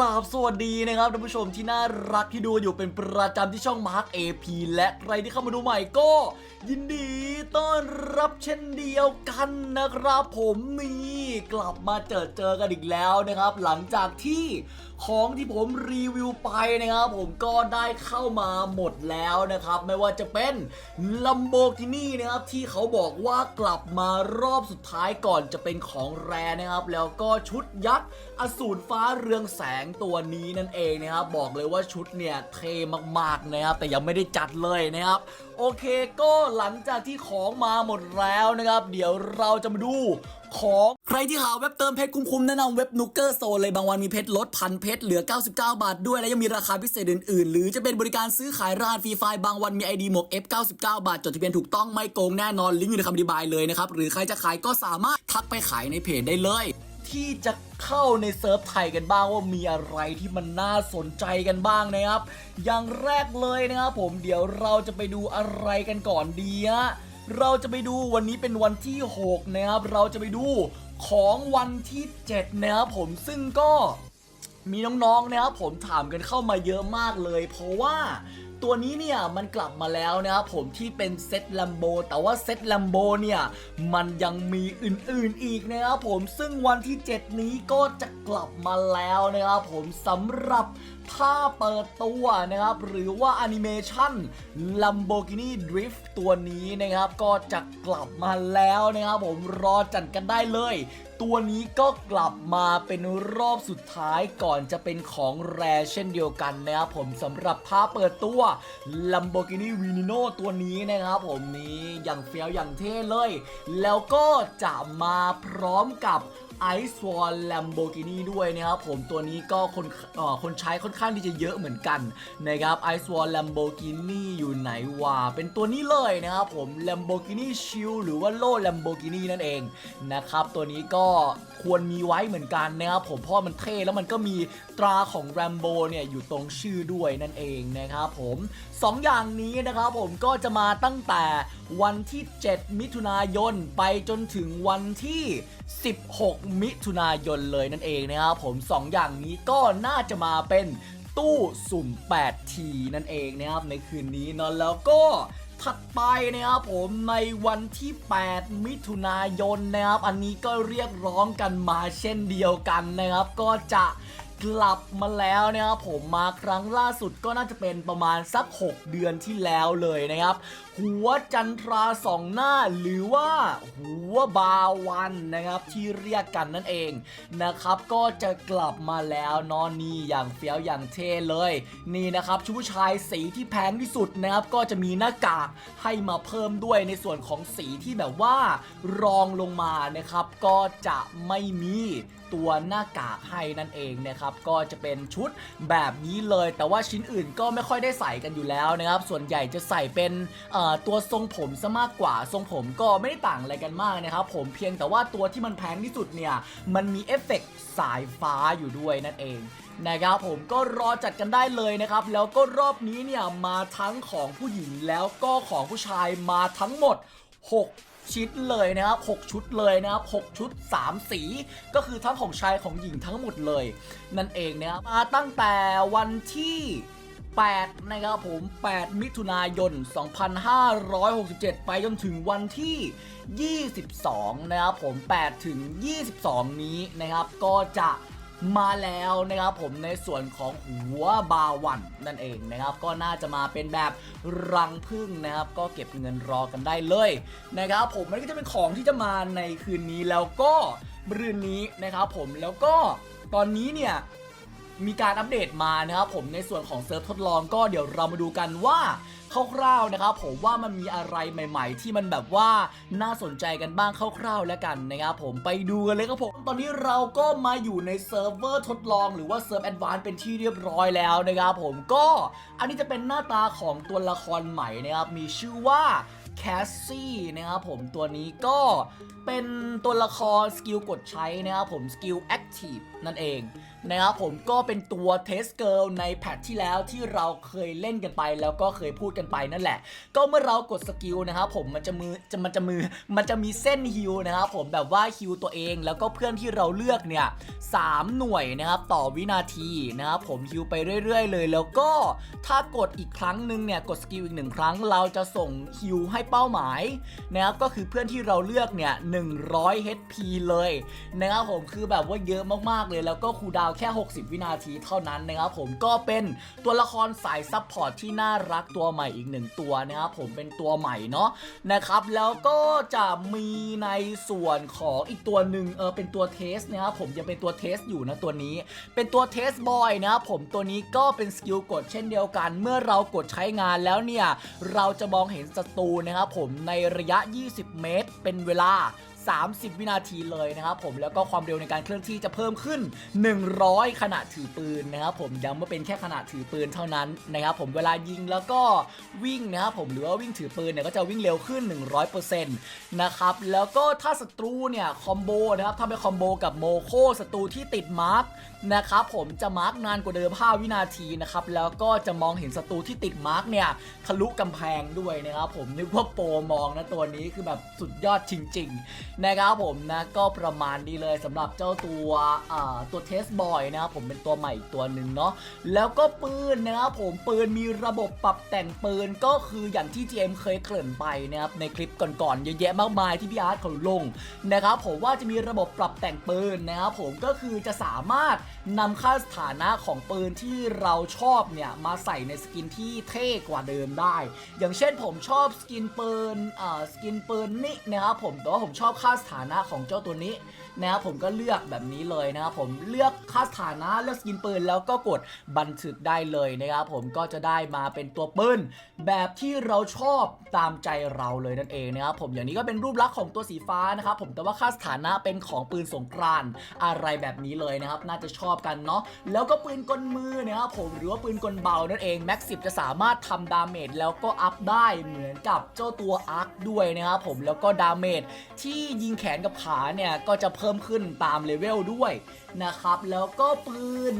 ราบสวัสดีนะครับท่านผู้ชมที่น่ารักที่ดูอยู่เป็นประจำที่ช่องมาร์ค AP และใครที่เข้ามาดูใหม่ก็ ยินดีต้อนรับเช่นเดียวกันนะครับผมนี่กลับมาเจอเจอกันอีกแล้วนะครับ หลังจากที่ของที่ผมรีวิวไปนะครับ ผมก็ได้เข้ามาหมดแล้วนะครับ ไม่ว่าจะเป็น Lamborghini นะครับที่เขาบอกว่ากลับมารอบสุดท้ายก่อนจะเป็นของแรนะครับ แล้วก็ชุดยักษ์อสูรฟ้าเรืองแสงตัวนี้นั่นเองนะครับบอกเลยว่าชุดเนี่ยเท่มากๆนะครับแต่ยังไม่ได้จัดเลยนะครับโอเคก็หลังจากที่ของมาหมดแล้วนะครับ เดี๋ยวเราจะมาดูของใครที่หาเว็บเติมเพชรคุ้มๆแนะนำเว็บนุกเกอร์โซนเลยบางวันมีเพชรลดพันเพชรเหลือ 99 บาทด้วย และยังมีราคาพิเศษอื่นๆ หรือจะเป็นบริการซื้อขายรหัสฟรีไฟล์บางวันมี ID หมวก F99 บาท จดทะเบียนถูกต้องไม่โกงแน่นอนลิงก์อยู่ในคำอธิบายเลยนะครับหรือใครจะขายก็สามารถทักไปขายในเพจได้เลย ที่จะเข้าในเซิร์ฟไทยกันบ้างว่ามีอะไรที่มันน่าสนใจกันบ้างนะครับ อย่างแรกเลยนะครับผมเดี๋ยวเราจะไปดูอะไรกันก่อนดีฮะเราจะไปดูวันนี้เป็นวันที่ 6 นะครับ เราจะไปดูของวันที่ 7 นะครับผมซึ่งก็มีน้องๆนะครับผมถามกันเข้ามาเยอะมากเลย เพราะว่า ตัวนี้เนี่ยมันกลับมาแล้วนะครับผมที่เป็นเซตลัมโบแต่ว่าเซตลัมโบเนี่ยมันยังมีอื่นๆอีกนะครับผมซึ่งวันที่ 7 นี้ก็จะกลับมาแล้วนะครับผมสำหรับถ้าเปิดตัวนะครับ หรือว่าแอนิเมชัน Lamborghini Drift ตัวนี้นะครับ ก็จะกลับมาแล้วนะครับผมรอจัดกันได้เลย ตัวนี้ก็กลับมาเป็นรอบสุดท้ายก่อนจะเป็นของแรเช่นเดียวกันนะครับผมสำหรับภาพเปิดตัว Lamborghini Veneno ตัวนี้นะครับผมนี้อย่างเฟี้ยวอย่างเท่เลย แล้วก็จะมาพร้อมกับ Ice Wall Lamborghini ด้วยนะครับผมตัวนี้ก็คนคนใช้ค่อนข้างที่จะเยอะเหมือนกันนะครับ Ice Wall Lamborghini อยู่ไหนวะเป็นตัวนี้เลยนะครับผม Lamborghini Shield หรือว่าโล่ Lamborghini นั่นเองนะครับตัวนี้ก็ควรมีไว้เหมือนกันนะครับผมเพราะมันเท่แล้วมันก็มีตราของ Rambo เนี่ยอยู่ตรงชื่อด้วยนั่นเองนะครับผมสองอย่างนี้นะครับผมก็จะมาตั้งแต่วันที่ 7 มิถุนายนไปจนถึงวันที่ 16มิถุนายนเลยนั่นเองนะครับผม 2 อย่างนี้ก็น่าจะมาเป็นตู้สุ่ม8ทีนั่นเองนะครับในคืนนี้เนาะแล้วก็ถัดไปนะครับผมในวันที่ 8 มิถุนายนนะครับอันนี้ก็เรียกร้องกันมาเช่นเดียวกันนะครับ ก็จะกลับมาแล้วนะครับผมมาครั้งล่าสุดก็น่าจะเป็นประมาณสัก 6 เดือนที่แล้วเลยนะครับ หัวจันทราสองหน้า หรือว่าหัวบาวันนะครับที่เรียกกันนั่นเองนะครับ ก็จะกลับมาแล้วนอนนี่อย่างเฟี้ยวอย่างเท่เลย นี่นะครับชุดผู้ชายสีที่แพงที่สุดนะครับก็จะมีหน้ากากให้มาเพิ่มด้วยในส่วนของสีที่แบบว่ารองลงมานะครับ ก็จะไม่มีตัวหน้ากากให้นั่นเองนะครับ ก็จะเป็นชุดแบบนี้เลย แต่ว่าชิ้นอื่นก็ไม่ค่อยได้ใส่กันอยู่แล้วนะครับ ส่วนใหญ่จะใส่เป็นเอ่อตัวทรงผมซะมากกว่าทรงผมก็ไม่ได้ต่างอะไรกันมากนะครับผมเพียงแต่ว่าตัวที่มันแพงที่สุดเนี่ยมันมีเอฟเฟกต์สายฟ้าอยู่ด้วยนั่นเองนะครับผมก็รอจัดกันได้เลยนะครับ แล้วก็รอบนี้เนี่ยมาทั้งของผู้หญิงแล้วก็ของผู้ชายมาทั้งหมด 6ชิ้นเลยนะครับ 6 ชุดเลยนะครับ 6 ชุด 3 สี ก็คือทั้งของชายของหญิงทั้งหมดเลย นั่นเองนะครับมาตั้งแต่วันที่ 8 นะครับผม 8 มิถุนายน 2567 ไปจนถึงวันที่ 22 นะครับผม 8 ถึง 22 นี้นะครับ ก็จะมาแล้วนะครับผมในส่วนของหัวบาวันนั่นเองนะครับ ก็น่าจะมาเป็นแบบรังพึ่งนะครับ ก็เก็บเงินรอกันได้เลยนะครับ ผมมันก็จะเป็นของที่จะมาในคืนนี้แล้วก็บรืนนี้นะครับผมแล้วก็ตอนนี้เนี่ย มีการอัปเดตมานะครับผมในส่วนของเซิร์ฟทดลองก็เดี๋ยวเรามาดูกันว่าคร่าวๆนะครับผมว่ามันมีอะไรใหม่ ๆ ที่มันแบบว่าน่าสนใจกันบ้างคร่าวๆแล้วกันนะครับผมไปดูกันเลยครับผมตอนนี้เราก็มาอยู่ในเซิร์ฟเวอร์ทดลอง หรือว่าเซิร์ฟแอดวานซ์เป็นที่เรียบร้อยแล้วนะครับผมก็อันนี้จะเป็นหน้าตาของตัวละครใหม่นะครับมีชื่อว่าแคสซี่นะครับผมตัวนี้ก็เป็นตัวละครสกิลกดใช้นะครับผมสกิลแอคทีฟนั่นเอง นะครับผมก็เป็นตัวเทสเกิลในแพทที่แล้วที่เราเคยเล่นกันไป แล้วก็เคยพูดกันไปนั่นแหละ ก็เมื่อเรากดสกิลนะครับผมมันจะมือจะมันจะมือมันจะมีเส้นฮิวนะครับผมแบบว่าฮิวตัวเองแล้วก็เพื่อนที่เราเลือกเนี่ยสามหน่วยนะครับต่อวินาทีนะครับผมฮิวไปเรื่อย ๆ เลย แล้วก็ถ้ากดอีกครั้งหนึ่งเนี่ยกดสกิลอีกหนึ่งครั้งเราจะส่งฮิวให้เป้าหมายนะครับก็คือเพื่อนที่เราเลือกเนี่ย100 HP เลยนะครับผมคือแบบว่าเยอะมากๆเลยแล้วก็คูดาวน์แค่ 60 วินาทีเท่านั้นนะครับผมก็เป็นตัวละครสายซับพอร์ตที่น่ารักตัวใหม่อีกหนึ่งตัวนะครับผมเป็นตัวใหม่เนาะนะครับแล้วก็จะมีในส่วนของอีกตัวหนึ่งเออเป็นตัวเทสนะครับผมยังเป็นตัวเทสอยู่นะตัวนี้ เป็นตัวเทสบอยนะครับผมตัวนี้ก็เป็นสกิลกดเช่นเดียวกัน เมื่อเรากดใช้งานแล้วเนี่ยเราจะมองเห็นศัตรูนะครับผมในระยะ 20 เมตร เป็นเวลา 30 วินาทีเลยนะครับผมแล้วก็ความเร็วในการเคลื่อนที่จะเพิ่มขึ้น 100 ขณะถือปืนนะครับผมย้ำว่าเป็นแค่ขณะถือปืนเท่านั้นนะครับผมเวลายิงแล้วก็วิ่งนะครับผมหรือว่าวิ่งถือปืนเนี่ยก็จะวิ่งเร็วขึ้น 100%นะครับแล้วก็ถ้าศัตรูเนี่ยคอมโบนะครับถ้าเป็นคอมโบกับโมโคศัตรูที่ติดมาร์กนะครับผมจะมาร์กนานกว่าเดิม 5 วินาทีนะครับแล้วก็จะมองเห็นศัตรูที่ติดมาร์กเนี่ยทะลุกำแพงด้วยนะครับผมนึกว่าโปรมองนะตัวนี้คือแบบสุดยอดจริง ๆนะครับผมนะก็ประมาณนี้เลยสำหรับเจ้าตัวตัวเทสบอยนะครับผมเป็นตัวใหม่อีกตัวหนึ่งเนาะแล้วก็ปืนนะครับผมปืนมีระบบปรับแต่งปืนก็คืออย่างที่ GM เคยเกริ่นไปนะครับในคลิปก่อนๆเยอะแยะมากมายที่พี่อาร์ตเขาลงนะครับผมว่าจะมีระบบปรับแต่งปืนนะครับผมก็คือจะสามารถนำค่าสถานะของปืนที่เราชอบเนี่ยมาใส่ในสกินที่เท่กว่าเดิมได้ อย่างเช่นผมชอบสกินปืนสกินปืนนี่นะครับผมแต่ว่าผมชอบค่าสถานะของเจ้าตัวนี้ นะครับผมก็เลือกแบบนี้เลยนะครับผมเลือกค่าสถานะเลือกสกินปืนแล้วก็กดบันทึกได้เลยนะครับผมก็จะได้มาเป็นตัวปืนแบบที่เราชอบตามใจเราเลยนั่นเองนะครับผมอย่างนี้ก็เป็นรูปลักษณ์ของตัวสีฟ้านะครับผมแต่ว่าค่าสถานะเป็นของปืนสงกรานอะไรแบบนี้เลยนะครับน่าจะชอบกันเนาะแล้วก็ปืนกลมือนะครับผมหรือว่าปืนกลเบานั่นเองแม็กซิจะสามารถทำดาเมจแล้วก็อัพได้เหมือนกับเจ้าตัวอาร์คด้วยนะครับผมแล้วก็ดาเมจที่ยิงแขนกับขาเนี่ยก็จะเพิ่มขึ้นตามเลเวลด้วยนะครับ แล้วก็ปืน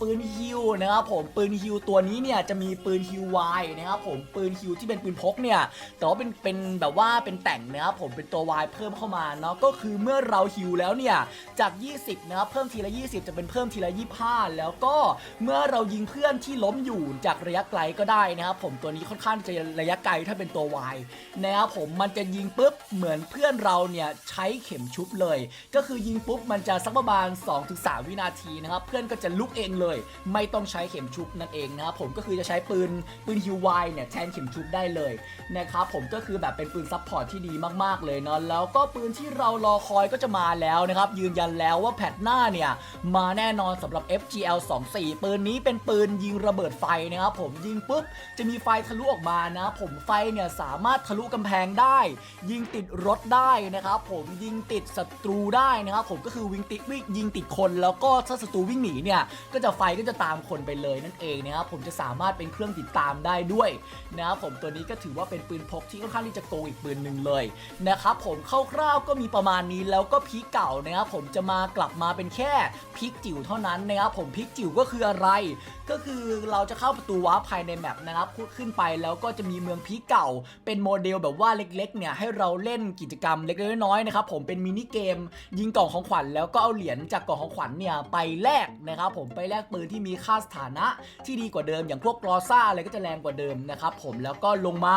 ปืนฮิวนะครับผมปืนฮิวตัวนี้เนี่ยจะมีปืนฮิวไวนะครับผมปืนฮิวที่เป็นปืนพกเนี่ยแต่ว่าเป็นเป็นแบบว่าเป็นแต่งนะครับผมเป็นตัววายเพิ่มเข้ามาเนาะก็คือเมื่อเราฮิวแล้วเนี่ยจาก 20นะครับเพิ่มทีละ 20 จะเป็นเพิ่มทีละ 25 แล้วก็เมื่อเรายิงเพื่อนที่ล้มอยู่จากระยะไกลก็ได้นะครับผมตัวนี้ค่อนข้างจะระยะไกลถ้าเป็นตัววายนะครับผมมันจะยิงปุ๊บเหมือนเพื่อนเราเนี่ยใช้เข็มชุบเลย ก็คือยิงปุ๊บมันจะสักประมาณ 2-3 วินาทีนะครับเพื่อนก็จะลุกเองเลย ไม่ต้องใช้เข็มชุบนั่นเองนะครับผมก็คือจะใช้ปืนปืนฮิวไวเนี่ยแทนเข็มชุบได้เลยนะครับผมก็คือแบบเป็นปืนซับพอร์ตที่ดีมากๆเลยเนาะแล้วก็ปืนที่เรารอคอยก็จะมาแล้วนะครับยืนยันแล้วว่าแพทหน้าเนี่ยมาแน่นอนสำหรับ FGL 24ปืนนี้เป็นปืนยิงระเบิดไฟนะครับผมยิงปุ๊บจะมีไฟทะลุออกมานะผมไฟเนี่ยสามารถทะลุกำแพงได้ ยิงติดรถได้นะครับผมยิงติดศัตรูได้ได้นะครับผมก็คือวิ่งติดวิ่งยิงติดคน แล้วก็ถ้าศัตรูวิ่งหนีเนี่ยก็จะไฟก็จะตามคนไปเลยนั่นเองนะครับผมจะสามารถเป็นเครื่องติดตามได้ด้วยนะครับผมตัวนี้ก็ถือว่าเป็นปืนพกที่ค่อนข้างที่จะโกงอีกปืนหนึ่งเลยนะครับผมคร่าวๆก็มีประมาณนี้แล้วก็พีคเก่านะครับผมจะมากลับมาเป็นแค่พีคจิ๋วเท่านั้นนะครับผมพีคจิ๋วก็คืออะไร ก็คือเราจะเข้าประตูว้าภายในแมปนะครับขึ้นไปแล้วก็จะมีเมืองพีเก่า เป็นโมเดลแบบว่าเล็กๆเนี่ยให้เราเล่นกิจกรรมเล็กๆน้อยๆนะครับผมเป็นมินิเกมยิงกล่องของขวัญแล้วก็เอาเหรียญจากกล่องของขวัญเนี่ยไปแลกนะครับผมไปแลกปืนที่มีค่าสถานะที่ดีกว่าเดิม อย่างพวกกรอซ่าอะไรก็จะแรงกว่าเดิมนะครับผมแล้วก็ลงมา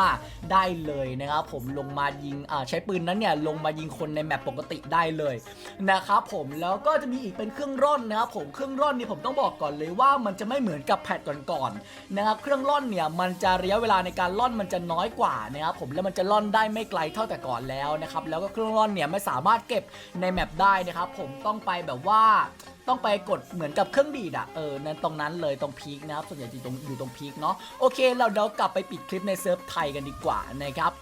ได้เลยนะครับผมลงมายิงอ่าใช้ปืนนั้นเนี่ยลงมายิงคนในแมปปกติได้เลยนะครับผมแล้วก็จะมีอีกเป็นเครื่องร่อนนะครับผมเครื่องร่อนนี่ผมต้องบอกก่อนเลยว่ามันจะไม่เหมือนกับแพทก่อนๆนะครับเครื่องร่อนเนี่ยมันจะระยะเวลาในการร่อนมันจะน้อยกว่านะครับผมแล้วมันจะร่อนได้ไม่ไกลเท่าแต่ก่อนแล้วนะครับแล้วก็เครื่องร่อนเนี่ยไม่สามารถเก็บในแมปได้นะครับผมต้องไปแบบว่าต้องไปกดเหมือนกับเครื่องดีดอะเออนั้นตรงนั้นเลยตรงพีคนะครับส่วนใหญ่จะอยู่ตรงอยู่ตรงพีคเนาะโอเค เราเดี๋ยวกลับไปปิดคลิปในเซิร์ฟไทยกันดีกว่านะครับ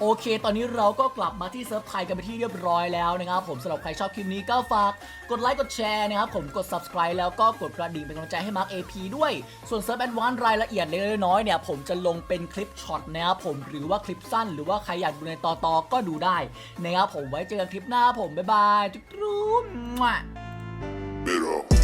โอเค ตอนนี้เราก็กลับมาที่เซิร์ฟไทยกันไปที่เรียบร้อยแล้วนะครับผมสำหรับใครชอบคลิปนี้ก็ฝากกดไลค์กดแชร์นะครับผมกด subscribe แล้วก็กดกระดิ่งเป็นกำลังใจให้มาร์ค AP ด้วย ส่วนเซิร์ฟแอนวานรายละเอียดเล็กน้อยเนี่ยผมจะลงเป็นคลิปช็อตนะครับผมหรือว่าคลิปสั้น หรือว่าใครอยากดูในต่อๆก็ดูได้นะครับผมไว้เจอกันคลิปหน้าผมบ๊ายบายจุ๊บๆ Pero